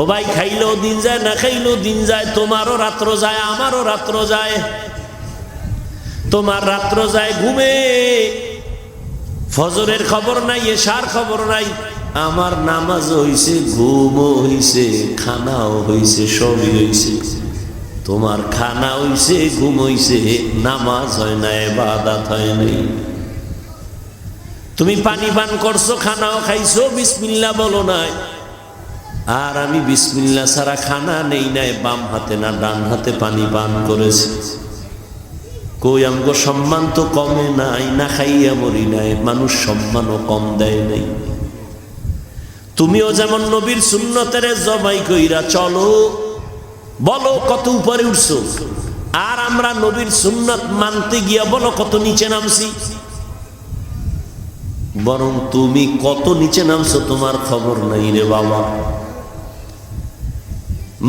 ও ভাই, খাইলেও দিন যায়, না খাইলেও দিন যায়? তোমারও রাত্র যায়, আমারও রাত্র যায়। তোমার রাত্র যায় ঘুমে। ফজরের খবর নাই, এশার খবর নাই। আমার নামাজ হইছে, ঘুমও হইছে, খানাও হইছে, সবই হইছে। তোমার খানা হইছে, ঘুম হইছে, নামাজ হয় না এবাদাত হয় নাই তুমি পানি পান করছ, খানাও খাইছো বিসমিল্লা বলো নাই। আর আমি বিসমিল্লা ছাড়া খানা নেই নাই, বাম হাতে না ডান হাতে পানি পান করেছি। কই, আমগো সম্মান তো কমে নাই, না খাইয়া মরি নাই, মানুষ সম্মানও কম দেয় নাই। তুমিও যেমন নবীর সুন্নতের জবাই কইরা চলো, বলো কত উপরে উঠছো। আর আমরা নবীর সুন্নত মানতে গিয়া বলো কত নিচে নামছি। বরং তুমি কত নিচে নামছো, তোমার খবর নাই রে বাবা।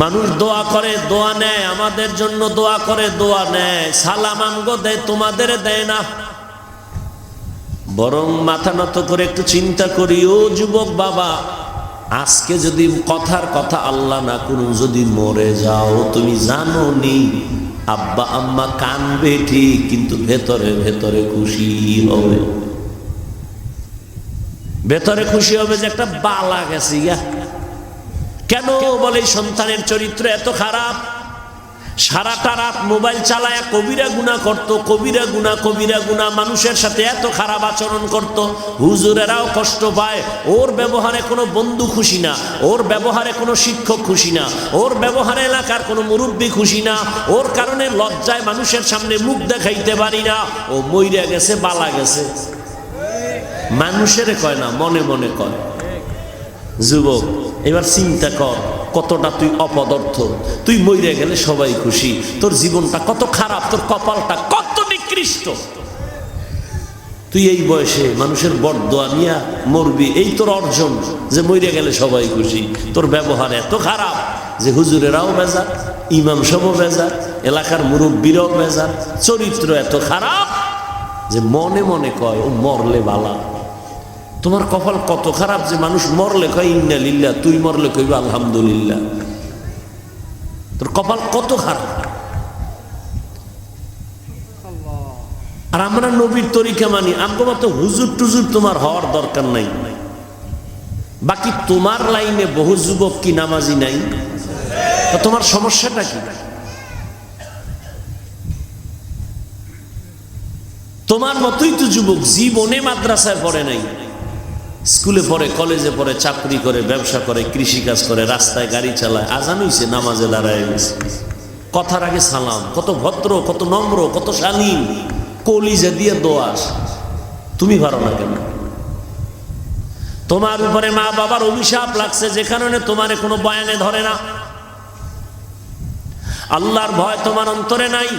মানুষ দোয়া করে, দোয়া নেয়, আমাদের জন্য দোয়া করে, দোয়া নেয়। সালাম আমগো দেয়, তোমাদের দেয় না। বরং মাথা নত করে একটু চিন্তা করি, ও যুবক বাবা, আজকে যদি কথার কথা আল্লাহ না করুন, যদি মরে যাও, তুমি জানো নি আব্বা, আম্মা কানবে ঠিক, কিন্তু ভেতরে ভেতরে খুশি হবে। ভেতরে খুশি হবে যে একটা বালা গেছে ইয়া কেন বলে সন্তানের চরিত্র এত খারাপ? সারাটা রাত মোবাইল চালায়, কবিরা গুণা করত, কবিরা গুণা কবিরা গুণা, মানুষের সাথে এত খারাপ আচরণ করত। হুজুরেরাও কষ্ট পায়। ওর ব্যবহারে কোনো বন্ধু খুশি না, ওর ব্যবহারে কোনো শিক্ষক খুশি না, ওর ব্যবহারে এলাকার কোনো মুরব্বী খুশি না, ওর কারণে লজ্জায় মানুষের সামনে মুখ দেখাইতে পারি না। ও মইরা গেছে, বালা গেছে। মানুষের কয় না, মনে মনে কয়। যুবক এবার চিন্তা কর, কতটা তুই অপদর্থ। তুই মরে গেলে সবাই খুশি। তোর জীবনটা কত খারাপ, তোর কপালটা কত নিকৃষ্ট। তুই এই বয়সে মানুষের বরদোয়া নিয়া মরবি, এই তোর অর্জন যে মরে গেলে সবাই খুশি। তোর ব্যবহার এত খারাপ যে হুজুরেরাও বেজার, ইমাম সবও বেজার, এলাকার মুরব্বীরাও বেজার। চরিত্র এত খারাপ যে মনে মনে কয়, ও মরলে বালা। তোমার কপাল কত খারাপ যে মানুষ মরলে কয়, ইন্না লিল্লা তুই মরলে কইবা আলহামদুলিল্লাহ। তোর কপাল কত খারাপ। আর আমরা নবীর তরিকা মানি, আমগো তো হুজুর টুজুর তোমার হওয়ার দরকার নাই। বাকি তোমার লাইনে বহু যুবক কি নামাজি নাই? তা তোমার সমস্যাটা কি? তোমার মতোই তো যুবক, জীবনে মাদ্রাসায় পড়ে নাই। স্কুলে পড়ে, কলেজে পড়ে, চাকরি করে, ব্যবসা করে, কৃষিকাজ করে, রাস্তায় গাড়ি চালায়, আজান হইছে, নামাজে দাঁড়ায় গেছে কথার আগে সালাম, কত ভদ্র, কত নম্র, কত শালীন, কলিজে দিয়ে দোয়াস তুমি পারো না কেন? তোমার উপরে মা বাবার অভিশাপ লাগছে, যে কারণে তোমার কোনো বয়ানে ধরে না। আল্লাহর ভয় তোমার অন্তরে নাই।